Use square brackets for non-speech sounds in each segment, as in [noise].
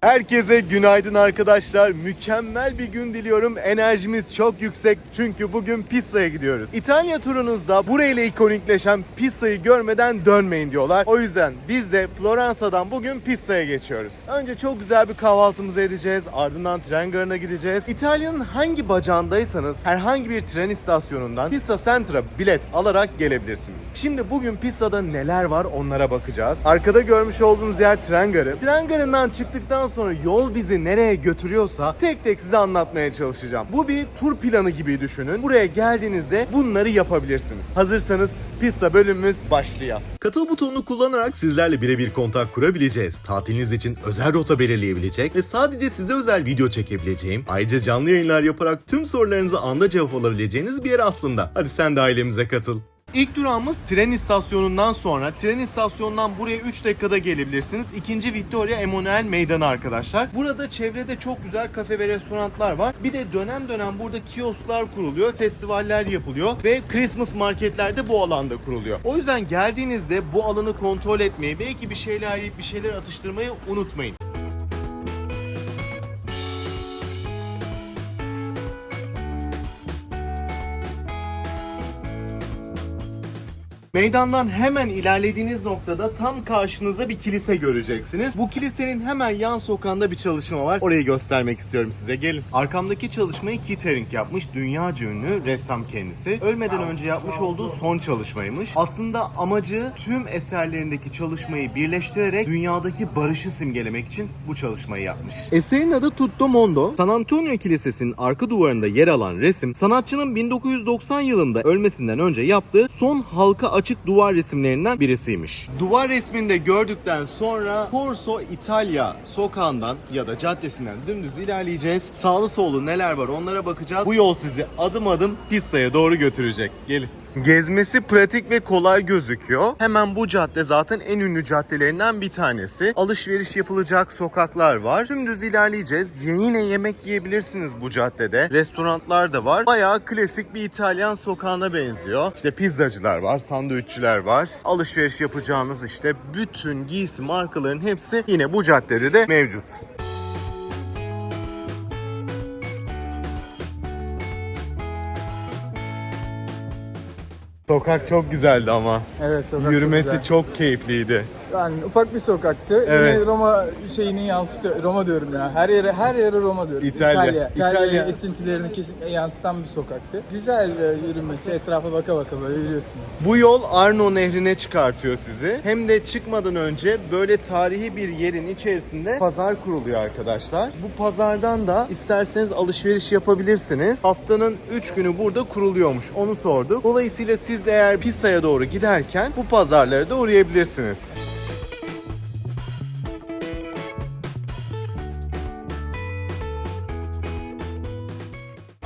Herkese günaydın arkadaşlar. Mükemmel bir gün diliyorum. Enerjimiz çok yüksek çünkü bugün Pisa'ya gidiyoruz. İtalya turunuzda burayla ikonikleşen Pisa'yı görmeden dönmeyin diyorlar. O yüzden biz de Floransa'dan bugün Pisa'ya geçiyoruz. Önce çok güzel bir kahvaltımızı edeceğiz. Ardından tren garına gideceğiz. İtalya'nın hangi bacağındaysanız herhangi bir tren istasyonundan Pisa Centr'a bilet alarak gelebilirsiniz. Şimdi bugün Pisa'da neler var onlara bakacağız. Arkada görmüş olduğunuz yer tren garı. Tren garından çıktıktan sonra yol bizi nereye götürüyorsa tek tek size anlatmaya çalışacağım. Bu bir tur planı gibi düşünün. Buraya geldiğinizde bunları yapabilirsiniz. Hazırsanız Pizza bölümümüz başlıyor. Katıl butonunu kullanarak sizlerle birebir kontak kurabileceğiz. Tatiliniz için özel rota belirleyebilecek ve sadece size özel video çekebileceğim. Ayrıca canlı yayınlar yaparak tüm sorularınızı anda cevap alabileceğiniz bir yer aslında. Hadi sen de ailemize katıl. İlk durağımız tren istasyonundan sonra tren istasyonundan buraya 3 dakikada gelebilirsiniz. İkinci Victoria Emanuel Meydanı arkadaşlar. Burada çevrede çok güzel kafe ve restoranlar var. Bir de dönem dönem burada kiosklar kuruluyor, festivaller yapılıyor ve Christmas marketler de bu alanda kuruluyor. O yüzden geldiğinizde bu alanı kontrol etmeyi, belki bir şeyler yiyip bir şeyler atıştırmayı unutmayın. Meydandan hemen ilerlediğiniz noktada tam karşınızda bir kilise göreceksiniz. Bu kilisenin hemen yan sokağında bir çalışma var. Orayı göstermek istiyorum size. Gelin. Arkamdaki çalışmayı Kittering yapmış. Dünyaca ünlü ressam kendisi. Ölmeden önce yapmış olduğu son çalışmaymış. Aslında amacı tüm eserlerindeki çalışmayı birleştirerek dünyadaki barışı simgelemek için bu çalışmayı yapmış. Eserin adı Tutto Mondo. San Antonio Kilisesi'nin arka duvarında yer alan resim sanatçının 1990 yılında ölmesinden önce yaptığı son halka açık duvar resimlerinden birisiymiş. Duvar resminde gördükten sonra Corso Italia sokağından ya da caddesinden dümdüz ilerleyeceğiz. Sağlı sollu neler var onlara bakacağız. Bu yol sizi adım adım Pisa'ya doğru götürecek. Gelin. Gezmesi pratik ve kolay gözüküyor. Hemen bu cadde zaten en ünlü caddelerinden bir tanesi. Alışveriş yapılacak sokaklar var. Dümdüz ilerleyeceğiz. Ye- Yine yemek yiyebilirsiniz bu caddede. Restoranlar da var. Bayağı klasik bir İtalyan sokağına benziyor. İşte pizzacılar var, sandviççiler var. Alışveriş yapacağınız işte bütün giysi markaların hepsi yine bu caddede de mevcut. Sokak çok güzeldi ama. Evet sokak Yürümesi çok, güzel. çok keyifliydi. Yani ufak bir sokaktı. Evet. Yine Roma şeyini yansıtıyor. Roma diyorum ya. Her yere her yere Roma diyorum. İtalya. İtalya. İtalya. İtalya esintilerini kesinlikle yansıtan bir sokaktı. Güzel yürünmesi. Etrafa baka baka böyle yürüyorsunuz. Bu yol Arno Nehri'ne çıkartıyor sizi. Hem de çıkmadan önce böyle tarihi bir yerin içerisinde pazar kuruluyor arkadaşlar. Bu pazardan da isterseniz alışveriş yapabilirsiniz. Haftanın 3 günü burada kuruluyormuş. Onu sorduk. Dolayısıyla siz de eğer Pisa'ya doğru giderken bu pazarlara da uğrayabilirsiniz.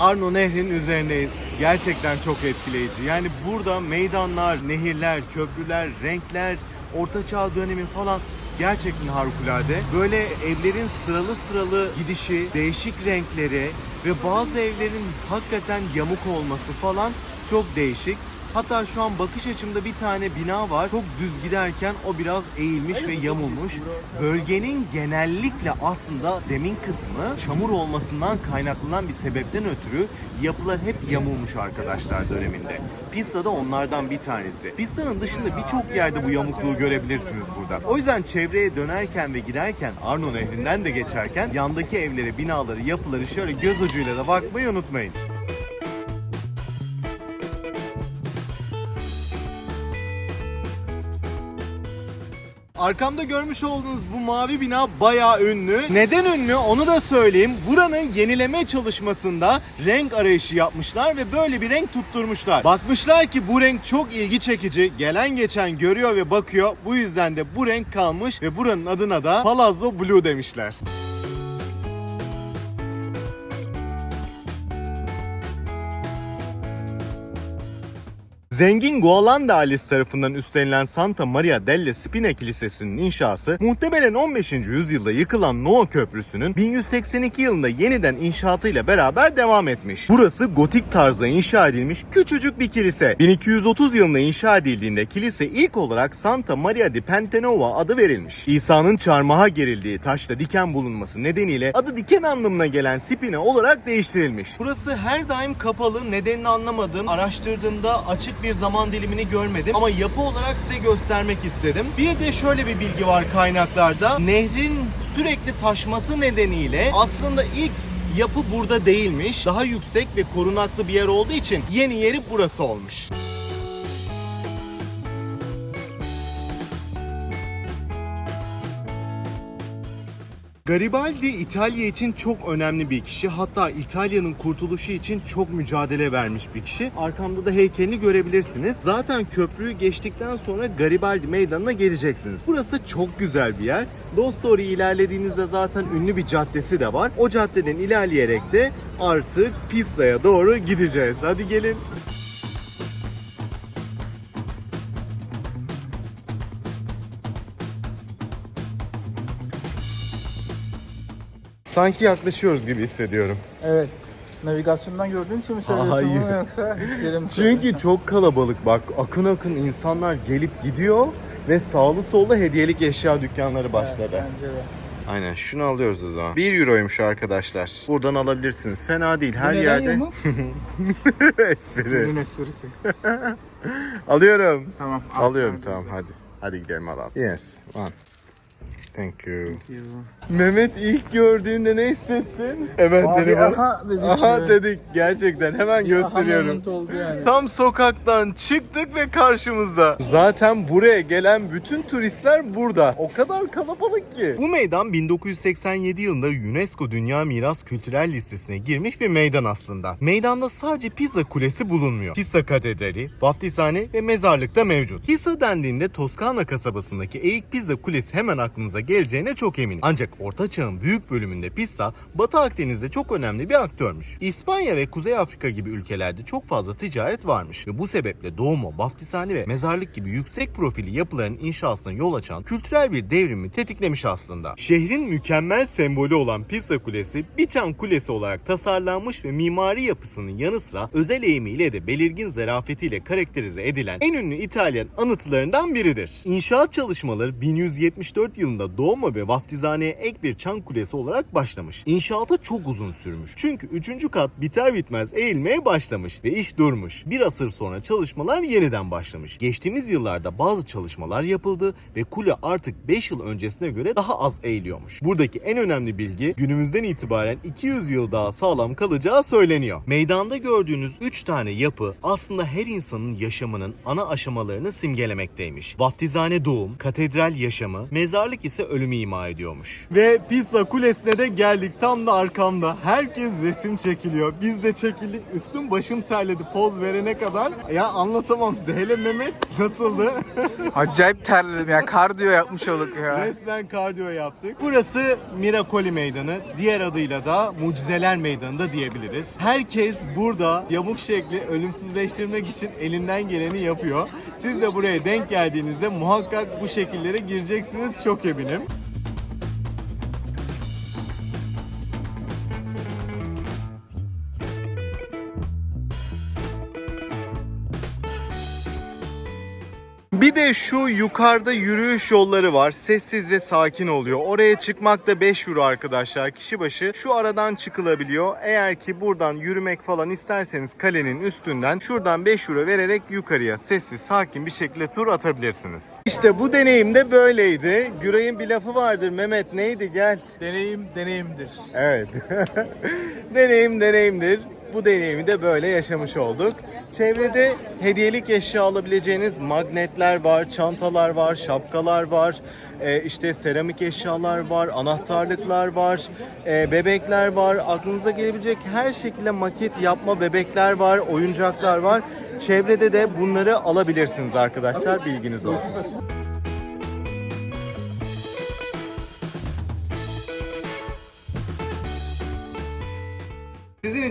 Arno Nehri'nin üzerindeyiz. Gerçekten çok etkileyici. Yani burada meydanlar, nehirler, köprüler, renkler, ortaçağ dönemi falan gerçekten harikulade. Böyle evlerin sıralı sıralı gidişi, değişik renkleri ve bazı evlerin hakikaten yamuk olması falan çok değişik. Hatta şu an bakış açımda bir tane bina var. Çok düz giderken o biraz eğilmiş ve yamulmuş. Bölgenin genellikle aslında zemin kısmı çamur olmasından kaynaklanan bir sebepten ötürü yapılar hep yamulmuş arkadaşlar döneminde. Pisa da onlardan bir tanesi. Pisa'nın dışında birçok yerde bu yamukluğu görebilirsiniz burada. O yüzden çevreye dönerken ve giderken Arno Nehri'nden de geçerken yandaki evlere, binaları, yapıları şöyle göz ucuyla da bakmayı unutmayın. Arkamda görmüş olduğunuz bu mavi bina bayağı ünlü. Neden ünlü onu da söyleyeyim. Buranın yenileme çalışmasında renk arayışı yapmışlar ve böyle bir renk tutturmuşlar. Bakmışlar ki bu renk çok ilgi çekici. Gelen geçen görüyor ve bakıyor. Bu yüzden de bu renk kalmış ve buranın adına da Palazzo Blue demişler. Zengin Gualanda ailesi tarafından üstlenilen Santa Maria delle Spine Kilisesi'nin inşası muhtemelen 15. yüzyılda yıkılan Noa Köprüsü'nün 1182 yılında yeniden inşaatıyla beraber devam etmiş. Burası gotik tarzda inşa edilmiş küçücük bir kilise. 1230 yılında inşa edildiğinde kilise ilk olarak Santa Maria di Pentenova adı verilmiş. İsa'nın çarmıha gerildiği taşta diken bulunması nedeniyle adı diken anlamına gelen Spine olarak değiştirilmiş. Burası her daim kapalı, nedenini anlamadım. Araştırdığımda açık bir zaman dilimini görmedim ama yapı olarak size göstermek istedim. Bir de şöyle bir bilgi var kaynaklarda. Nehrin sürekli taşması nedeniyle aslında ilk yapı burada değilmiş. Daha yüksek ve korunaklı bir yer olduğu için yeni yeri burası olmuş. Garibaldi İtalya için çok önemli bir kişi. Hatta İtalya'nın kurtuluşu için çok mücadele vermiş bir kişi. Arkamda da heykelini görebilirsiniz. Zaten köprüyü geçtikten sonra Garibaldi meydanına geleceksiniz. Burası çok güzel bir yer. Dostori ilerlediğinizde zaten ünlü bir caddesi de var. O caddeden ilerleyerek de artık Pisa'ya doğru gideceğiz. Hadi gelin. Sanki yaklaşıyoruz gibi hissediyorum. Evet. Navigasyondan gördüğün için mi söylüyorsun Hayır. bunu yoksa hislerim Çünkü çok kalabalık bak akın akın insanlar gelip gidiyor ve sağlı solda hediyelik eşya dükkanları başladı. Evet, bence de. Aynen şunu alıyoruz o zaman. 1 euroymuş arkadaşlar. Buradan alabilirsiniz. Fena değil her neden yerde. [laughs] Espri. Ürün esprisi. [laughs] Alıyorum. Tamam. al. Alıyorum tamam hadi. Hadi gidelim alalım. Yes. One. Thank you. Mehmet ilk gördüğünde ne hissettin? Evet Abi, dedim. aha dedik. Aha şimdi. dedik gerçekten hemen gösteriyorum. oldu yani. Tam sokaktan çıktık ve karşımızda. Zaten buraya gelen bütün turistler burada. O kadar kalabalık ki. Bu meydan 1987 yılında UNESCO Dünya Miras Kültürel Listesi'ne girmiş bir meydan aslında. Meydanda sadece Pisa Kulesi bulunmuyor. Pisa Katedrali, vaftizhane ve mezarlık da mevcut. Pisa dendiğinde Toskana kasabasındaki Eğik Pisa Kulesi hemen aklınıza geleceğine çok eminim. Ancak Orta Çağ'ın büyük bölümünde Pisa, Batı Akdeniz'de çok önemli bir aktörmüş. İspanya ve Kuzey Afrika gibi ülkelerde çok fazla ticaret varmış ve bu sebeple doğumu, vaftizhane ve mezarlık gibi yüksek profili yapıların inşasına yol açan kültürel bir devrimi tetiklemiş aslında. Şehrin mükemmel sembolü olan Pisa Kulesi, bir çan kulesi olarak tasarlanmış ve mimari yapısının yanı sıra özel eğimiyle de belirgin zarafetiyle karakterize edilen en ünlü İtalyan anıtılarından biridir. İnşaat çalışmaları 1174 yılında doğuma ve vaftizhaneye ek bir çan kulesi olarak başlamış. İnşaata çok uzun sürmüş. Çünkü 3. kat biter bitmez eğilmeye başlamış ve iş durmuş. Bir asır sonra çalışmalar yeniden başlamış. Geçtiğimiz yıllarda bazı çalışmalar yapıldı ve kule artık 5 yıl öncesine göre daha az eğiliyormuş. Buradaki en önemli bilgi günümüzden itibaren 200 yıl daha sağlam kalacağı söyleniyor. Meydanda gördüğünüz 3 tane yapı aslında her insanın yaşamının ana aşamalarını simgelemekteymiş. Vaftizhane doğum, katedral yaşamı, mezarlık ise ölümü ima ediyormuş. Ve Pisa Kulesi'ne de geldik. Tam da arkamda. Herkes resim çekiliyor. Biz de çekildik. Üstüm başım terledi poz verene kadar. Ya anlatamam size. Hele Mehmet nasıldı? [laughs] Acayip terledim ya. Kardiyo yapmış olduk ya. Resmen kardiyo yaptık. Burası Miracoli Meydanı. Diğer adıyla da Mucizeler Meydanı da diyebiliriz. Herkes burada yamuk şekli ölümsüzleştirmek için elinden geleni yapıyor. Siz de buraya denk geldiğinizde muhakkak bu şekillere gireceksiniz çok eminim. Bir de şu yukarıda yürüyüş yolları var. Sessiz ve sakin oluyor. Oraya çıkmak da 5 euro arkadaşlar. Kişi başı şu aradan çıkılabiliyor. Eğer ki buradan yürümek falan isterseniz kalenin üstünden şuradan 5 euro vererek yukarıya sessiz sakin bir şekilde tur atabilirsiniz. İşte bu deneyim de böyleydi. Güray'ın bir lafı vardır. Mehmet neydi gel. Deneyim deneyimdir. Evet. [laughs] deneyim deneyimdir. Bu deneyimi de böyle yaşamış olduk. Çevrede hediyelik eşya alabileceğiniz magnetler var, çantalar var, şapkalar var, e, işte seramik eşyalar var, anahtarlıklar var, e, bebekler var. Aklınıza gelebilecek her şekilde maket yapma bebekler var, oyuncaklar var. Çevrede de bunları alabilirsiniz arkadaşlar. Bilginiz olsun.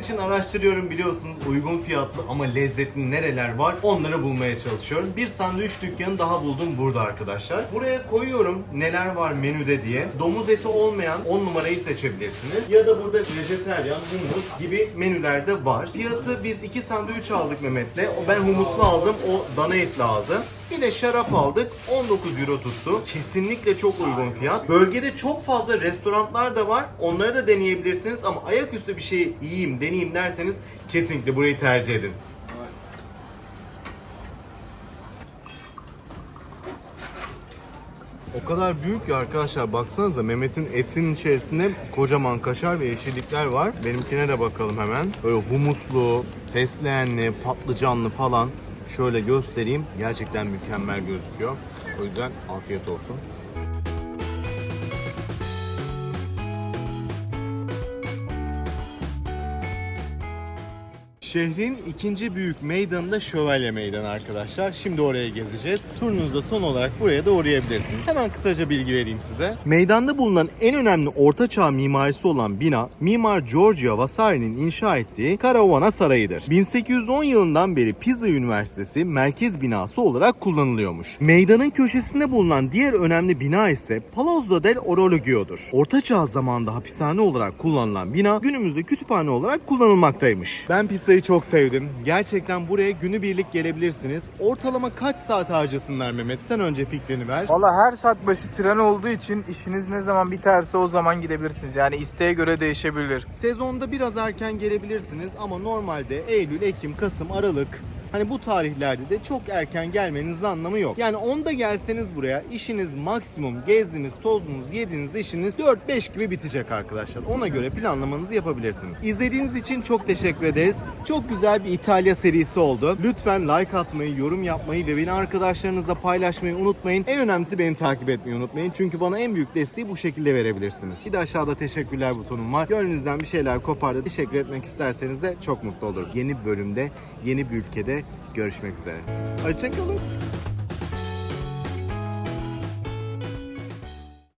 İçin araştırıyorum biliyorsunuz uygun fiyatlı ama lezzetli nereler var onları bulmaya çalışıyorum. Bir sandviç dükkanı daha buldum burada arkadaşlar. Buraya koyuyorum neler var menüde diye. Domuz eti olmayan 10 numarayı seçebilirsiniz. Ya da burada vejeteryan, humus gibi menüler de var. Fiyatı biz iki sandviç aldık Mehmet'le. Ben humuslu aldım, o dana etli aldı. Bir de şarap aldık. 19 euro tuttu. Kesinlikle çok uygun fiyat. Bölgede çok fazla restoranlar da var. Onları da deneyebilirsiniz ama ayaküstü bir şey yiyeyim, deneyeyim derseniz kesinlikle burayı tercih edin. O kadar büyük ki arkadaşlar baksanıza Mehmet'in etin içerisinde kocaman kaşar ve yeşillikler var. Benimkine de bakalım hemen. Böyle humuslu, fesleğenli, patlıcanlı falan. Şöyle göstereyim. Gerçekten mükemmel gözüküyor. O yüzden afiyet olsun. Şehrin ikinci büyük meydanı da Şövalye Meydanı arkadaşlar. Şimdi oraya gezeceğiz. Turunuzda son olarak buraya da uğrayabilirsiniz. Hemen kısaca bilgi vereyim size. Meydanda bulunan en önemli ortaçağ mimarisi olan bina Mimar Giorgio Vasari'nin inşa ettiği Caravana Sarayı'dır. 1810 yılından beri Pisa Üniversitesi merkez binası olarak kullanılıyormuş. Meydanın köşesinde bulunan diğer önemli bina ise Palazzo del Orologio'dur. Ortaçağ zamanında hapishane olarak kullanılan bina günümüzde kütüphane olarak kullanılmaktaymış. Ben pizzayı çok sevdim. Gerçekten buraya günübirlik gelebilirsiniz. Ortalama kaç saat harcasınlar Mehmet? Sen önce fikrini ver. Valla her saat başı tren olduğu için işiniz ne zaman biterse o zaman gidebilirsiniz. Yani isteğe göre değişebilir. Sezonda biraz erken gelebilirsiniz ama normalde Eylül, Ekim, Kasım, Aralık Hani bu tarihlerde de çok erken gelmenizin anlamı yok. Yani 10'da gelseniz buraya işiniz maksimum gezdiniz, tozdunuz, yediniz, işiniz 4-5 gibi bitecek arkadaşlar. Ona göre planlamanızı yapabilirsiniz. İzlediğiniz için çok teşekkür ederiz. Çok güzel bir İtalya serisi oldu. Lütfen like atmayı, yorum yapmayı ve beni arkadaşlarınızla paylaşmayı unutmayın. En önemlisi beni takip etmeyi unutmayın. Çünkü bana en büyük desteği bu şekilde verebilirsiniz. Bir de aşağıda teşekkürler butonum var. Gönlünüzden bir şeyler kopardı. Teşekkür etmek isterseniz de çok mutlu olurum. Yeni bölümde, yeni bir ülkede görüşmek üzere. Hoşçakalın.